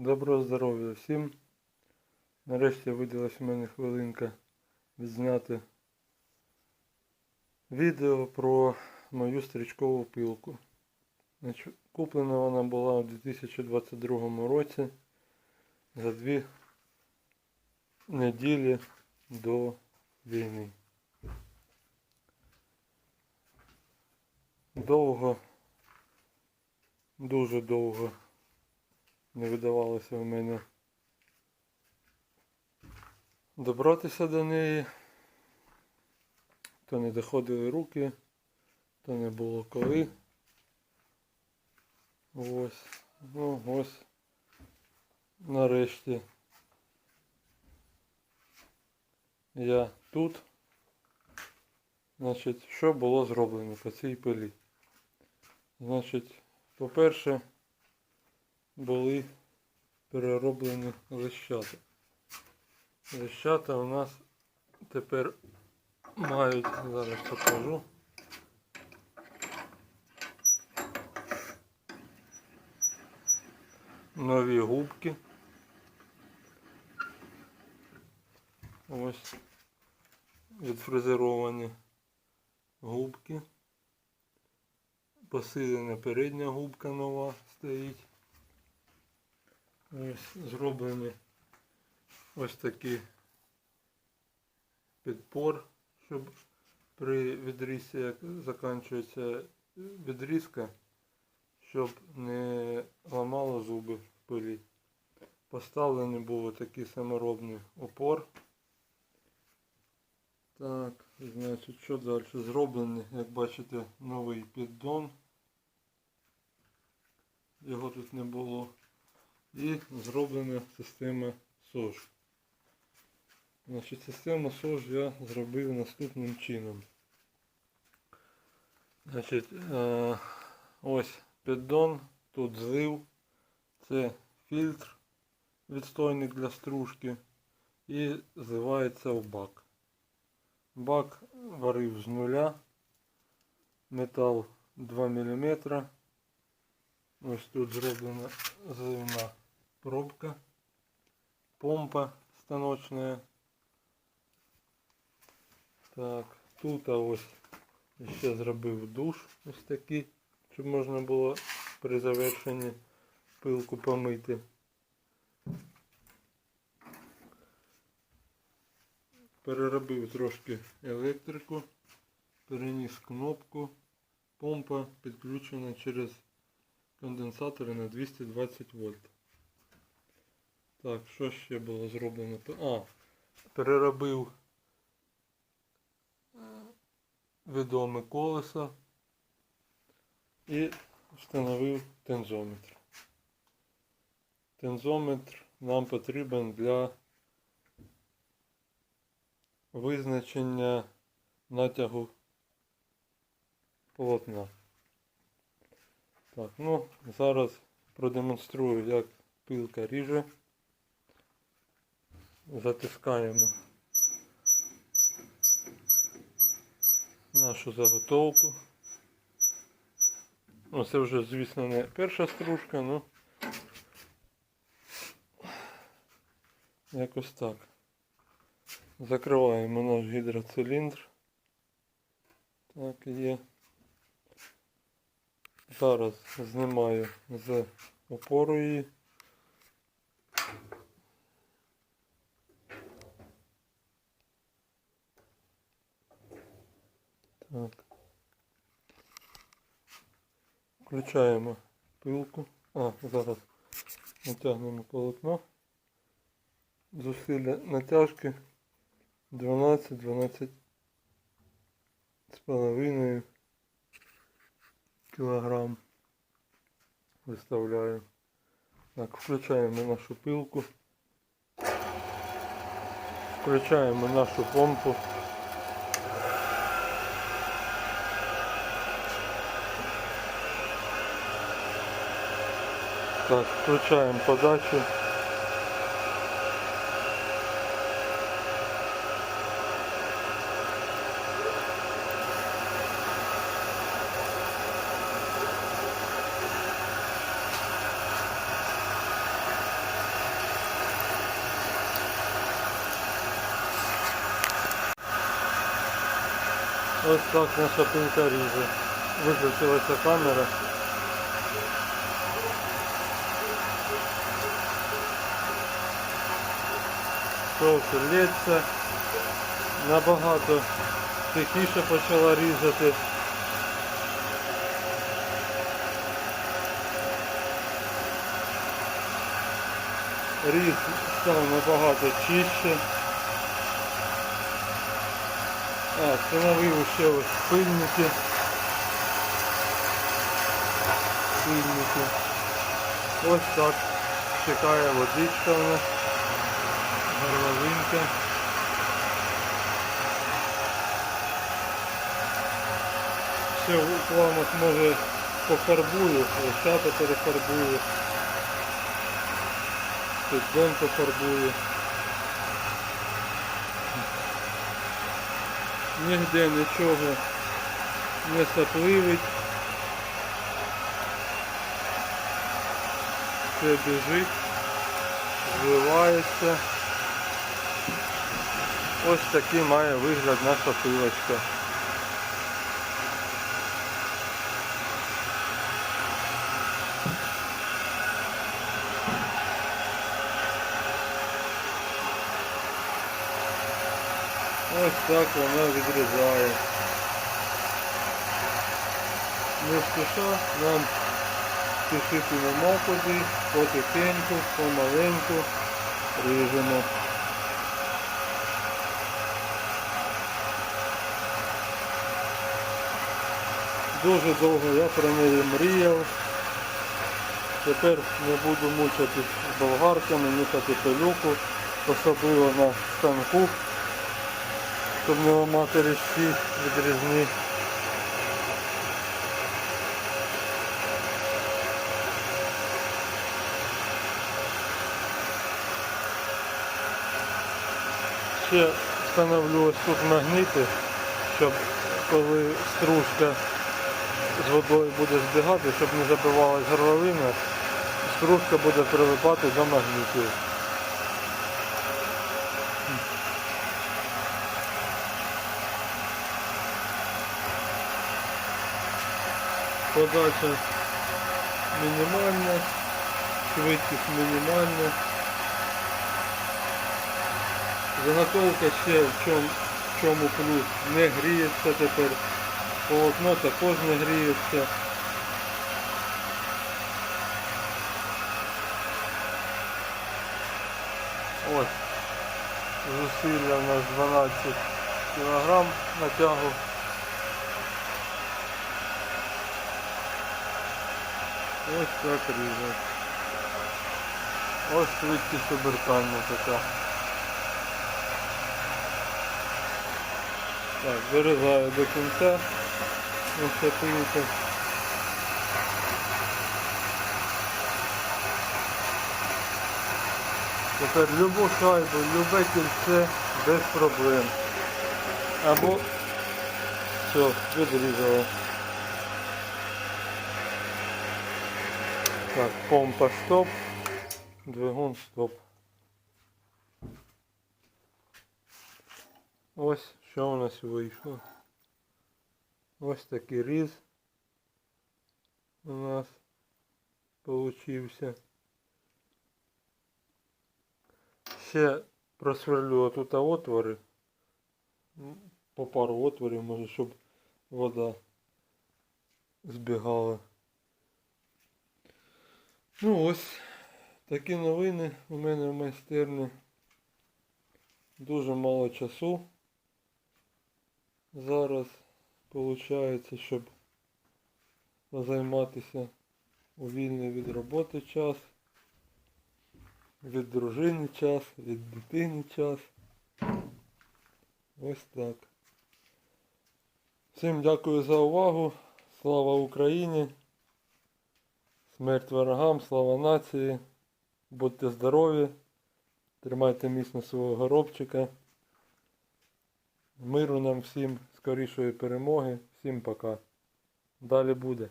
Доброго здоров'я всім. Нарешті виділась у мене хвилинка відзняти відео про мою стрічкову пилку. Куплена вона була у 2022 році за дві неділі до війни. Довго, дуже довго не видавалося в мене добратися до неї. То не доходили руки, то не було коли. Ось. Ну ось. Нарешті. Я тут. Значить, що було зроблено по цій пилі? Значить, по-перше, були перероблені лещата. Лещата у нас тепер мають, зараз покажу. Нові губки. Ось відфрезеровані губки. Посилена передня губка нова стоїть. Ось зроблені ось такий підпор, щоб при відрізці, як закінчується відрізка, щоб не ламало зуби в пилі. Поставлений був такий саморобний опор. Так, значить, що далі? Зроблений, як бачите, новий піддон. Його тут не було. І зроблена система СОЖ. Значить, систему СОЖ я зробив наступним чином. Значить, е, ось піддон, тут злив, це фільтр відстойник для стружки і зливається в бак. Бак варив з нуля, метал 2 мм. Ось тут зроблена зливна пробка, помпа станочная. Так, тут ось ще зробив душ ось такий, щоб можна було при завершенні пилку помити. Переробив трошки електрику, переніс кнопку, помпа підключена через конденсатори на 220 вольт. Так, що ще було зроблено? А, переробив відоме колесо і встановив тензометр. Тензометр нам потрібен для визначення натягу полотна. Так, ну, зараз продемонструю, як пилка ріже. Затискаємо нашу заготовку. Ну, це вже, звісно, не перша стружка, ну якось так. Закриваємо наш гідроциліндр. Так, є. Зараз знімаю з опору її. Так. Включаємо пилку. А, зараз натягнемо полотно. Зусилля натяжки 12-12 з половиною кілограм виставляю. Так, включаємо нашу пилку. Включаємо нашу помпу. Так, включаємо подачу. Ось так наша пінка ріже. Виключилася камера. Трохи лється. Набагато тихіше почала різати. Різ став набагато чище. А, встановив ще ось пильники. Пильники. Ось так чекає водичка у нас. Горловинка. Ще в планах може пофарбую, лошата перефарбую. Піддон пофарбую. Нігде нічого не сапливить. Все біжить, звивається. Ось такий має вигляд наша пилочка. Ось так вона відрізає. Не спіша нам спішити нема куди, потихеньку, помаленьку ріжемо. Дуже довго я про неї мріяв. Тепер не буду мучитись болгарками, мішати пилюку, особливо на станку, щоб не ламати різці відрізні. Ще встановлю ось тут магніти, щоб коли стружка з водою буде збігати, щоб не забивалась горловина, стружка буде прилипати до магнітів. Подача мінімальна, швидкість мінімальна. Заготовка ще в чому, в чому плюс не гріється тепер. Полотно також не гріється. Ось. Зусилля у нас 12 кг натягу. Ось так ріже. Ось швидкість обертання така. Так, вирізаю до кінця. Ця пилка. Тепер любу шайбу, любе кільце без проблем. Або все, відрізало. Так, помпа стоп, двигун стоп. Ось що у нас вийшло. Ось такий різ у нас получився. Ще просверлю отут отвори. По пару отворів, може, щоб вода збігала. Ну ось такі новини у мене в майстерні. Дуже мало часу. Зараз виходить, щоб займатися у вільний від роботи час, від дружини час, від дитини час. Ось так. Всім дякую за увагу. Слава Україні! Смерть ворогам, слава нації. Будьте здорові. Тримайте міцно свого горобчика. Миру нам всім, скорішої перемоги. Всім пока. Далі буде.